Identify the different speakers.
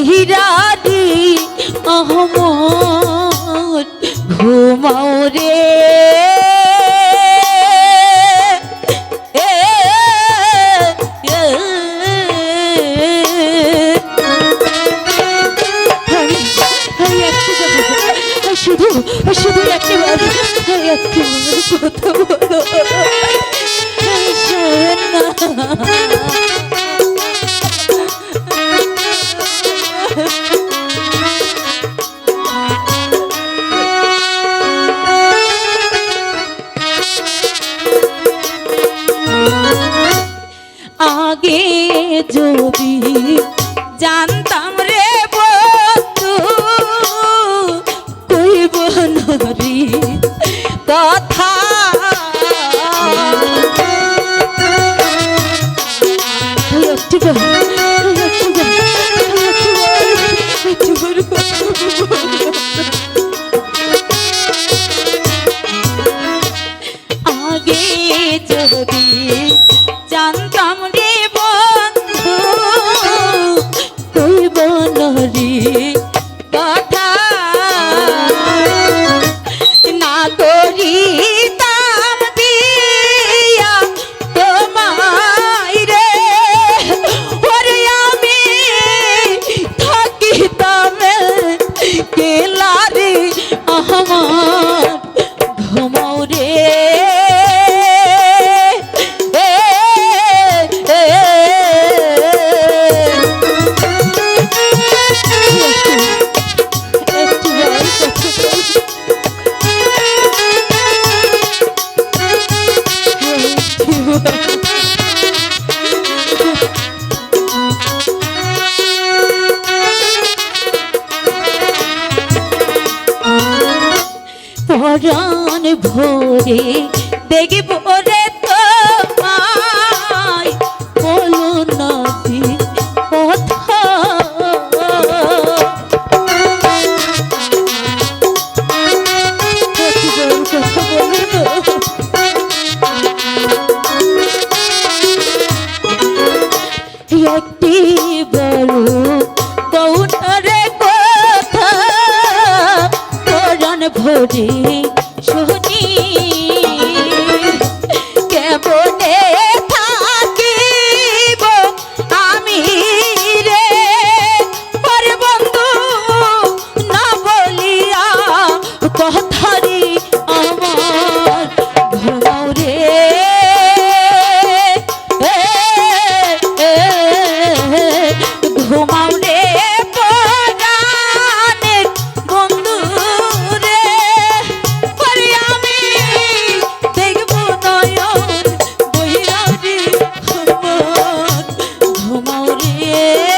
Speaker 1: বহিরাদি আহমদ ঘুমাও রে। শুধু শুধু একটি বার আর একটি কথা বলো আগে যদি জানতাম রে বন্ধু কইব নরি কথা একটু বল। আগে যদি জানতাম রে পরাণ ভরে দেখব রে বুঝি রে